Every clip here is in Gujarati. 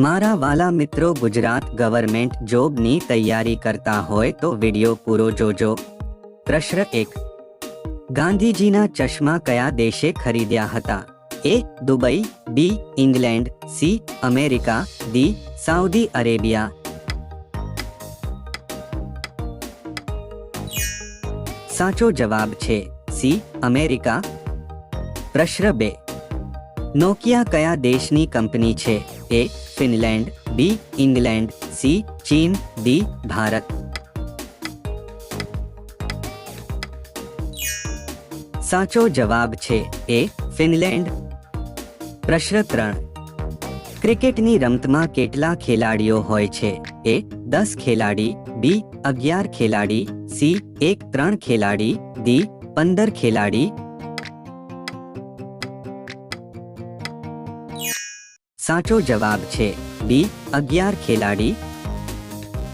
મારા વાલા મિત્રો ગુજરાત ગવર્મેન્ટ જોબની તૈયારી કરતા હોય તો વિડીયો પૂરો જોજો પ્રશ્ન એક ગાંધીજીના ચશ્મા કયા દેશે ખરીદ્યા હતા A Dubai B England C America D Saudi Arabia સાચો જવાબ છે સી અમેરિકા પ્રશ્ન બે નોકિયા કયા દેશની કંપની છે A Finland B England C चीन डी भारत साचो जवाब छे ए फिनलैंड प्रश्न त्रण क्रिकेट नी रमत में केटला खिलाड़ियों हो छे ए दस खिलाड़ी बी अग्यार खिलाड़ी सी एक त्रण खिलाड़ी डी पंदर खिलाड़ी સાચો જવાબ છે બી 11 ખેલાડી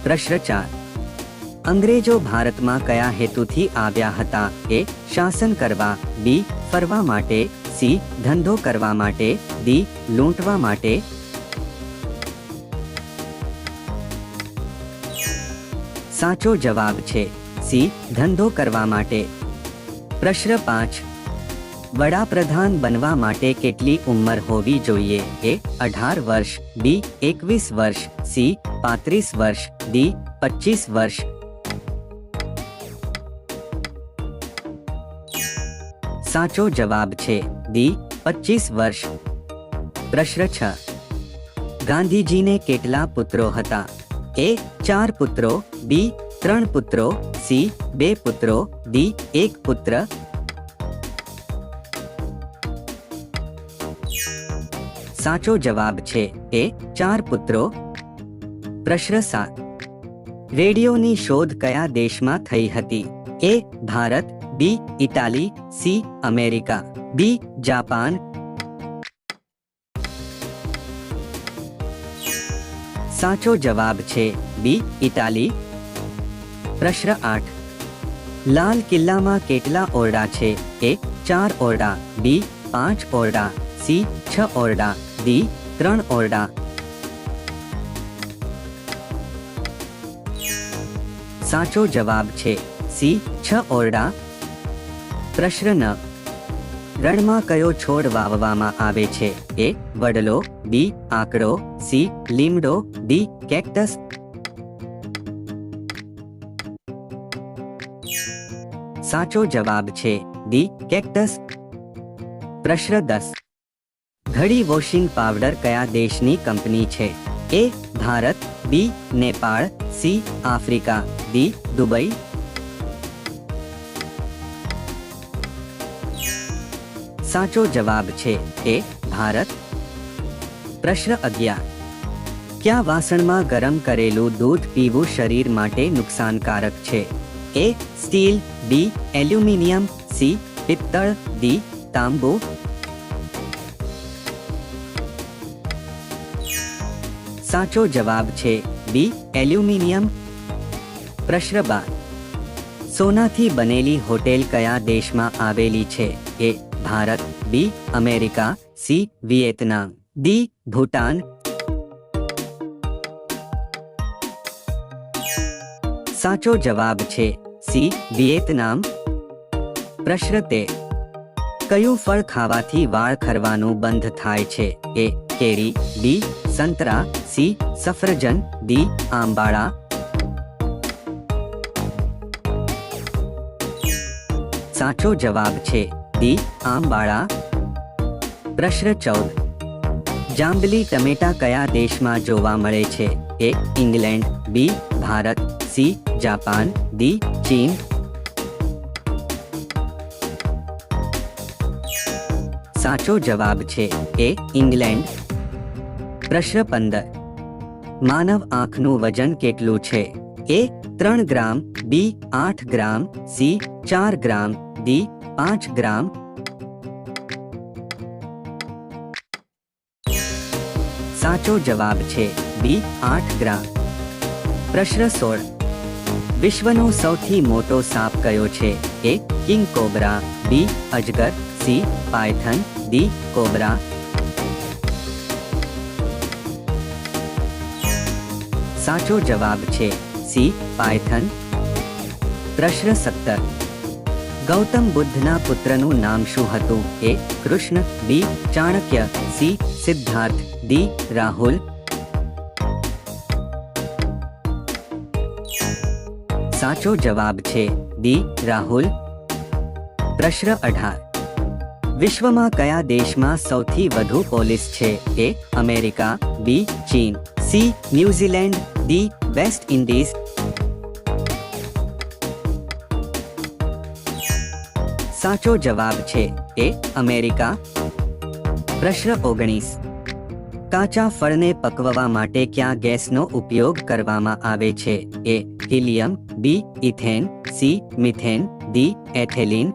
પ્રશ્ન 4 અંગ્રેજો ભારત માં કયા હેતુ થી આબ્યા હતા એ શાસન કરવા બી ફરવા માટે સી ધંધો કરવા માટે ડી લૂંટવા માટે સાચો જવાબ છે સી ધંધો કરવા માટે પ્રશ્ન 5 વડાપ્રધાન બનવા માટે કેટલી ઉંમર હોવી જોઈએ એ અઢાર વર્ષ બી એકવીસ વર્ષ સી પાંત્રીસ વર્ષ ડી પચીસ વર્ષ સાચો જવાબ છે દી પચીસ વર્ષ પ્રશ્ન છ ગાંધીજીને કેટલા પુત્રો હતા એ ચાર પુત્રો બી ત્રણ પુત્રો સી બે પુત્રો ડી એક પુત્ર साचो जवाब छे के चार पुत्रों प्रश्न सात रेडियो ने शोध कया देश में थई हती A Bharat B Italy C America B Japan साचो जवाब छे बी इटाली प्रश्न आठ लाल किला में केटला ओरडा छे ए चार ओरडा बी पांच ओरडा सी छ ओरडा ડી ત્રણ ઓરડા સાચો જવાબ છે સી છ ઓરડા પ્રશ્ન રણમાં કયો છોડ વાવવામાં આવે છે એ વડલો બી આકડો સી લીમડો ડી કેક્ટસ સાચો જવાબ છે ડી કેક્ટસ પ્રશ્ન દસ घड़ी वॉशिंग पाउडर क्या देश कंपनी छे A Bharat B Nepal C Africa D Dubai साचो जवाब छे ए भारत प्रश्न अग्ञा क्या वासण में गरम करेलू दूध पीव शरीर माटे कारक छे A steel B aluminium C पित्तल डी तांबू સાચો જવાબ છે બી એલ્યુમિનિયમ પ્રશ્ન બાર સોનાથી બનેલી હોટેલ કયા દેશમાં આવેલી છે A Bharat B America C Vietnam D Bhutan સાચો જવાબ છે સી વિયેતનામ પ્રશ્ન તે કયું ફળ ખાવાથી વાળ ખરવાનું બંધ થાય છે એ ए डी संतरा सी सफरजन डी आंबाड़ा સાચો જવાબ છે દી આંબાડા પ્રશ્ન 14 જામબલી ટમેટા કયા દેશમાં જોવા મળે છે A England B Bharat C Japan D ચીન સાચો જવાબ છે એ ઈંગ્લેન્ડ પ્રશ્ન પંદર માનવ આંખનું વજન કેટલું છે એ ત્રણ ગ્રામ બી આઠ ગ્રામ સી ચાર ગ્રામ ડી પાંચ ગ્રામ સાચો જવાબ છે બી આઠ ગ્રામ પ્રશ્ન સોળ વિશ્વનો સૌથી મોટો સાપ કયો છે એ કિંગ કોબરા બી અજગર સી પાયથન ડી કોબરા સાચો જવાબ છે C પાયથન પ્રશ્ન 70 ગૌતમ બુદ્ધના પુત્રનું નામ શું હતું A Krishna B ચાનક્ય C Siddharth D Rahul સાચો જવાબ છે D રાહુલ પ્રશ્ન 18 વિશ્વમાં કયા દેશમાં સૌથી વધુ પોલીસ છે A અમેરિકા B ચીન C New Zealand D best in this સાચો જવાબ છે એ અમેરિકા પ્રશ્ન 19 કાચા ફળને પકવવા માટે કયા ગેસનો ઉપયોગ કરવામાં આવે છે A helium B ethane C methane D ethylene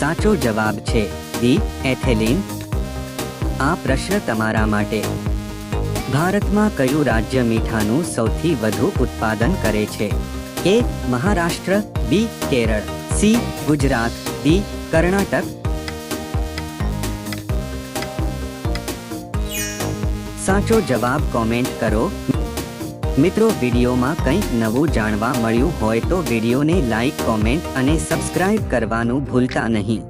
સાચો જવાબ છે ડી એથેલીન આ પ્રશ્ન તમારા માટે ભારતમાં કયું રાજ્ય મીઠાનું સૌથી વધુ ઉત્પાદન કરે છે A Maharashtra B Kerala C Gujarat D Karnataka સાચો જવાબ કોમેન્ટ કરો મિત્રો વિડીયોમાં કંઈક નવું જાણવા મળ્યું હોય તો વિડીયોને લાઈક કોમેન્ટ અને સબસ્ક્રાઇબ કરવાનું ભૂલતા નહીં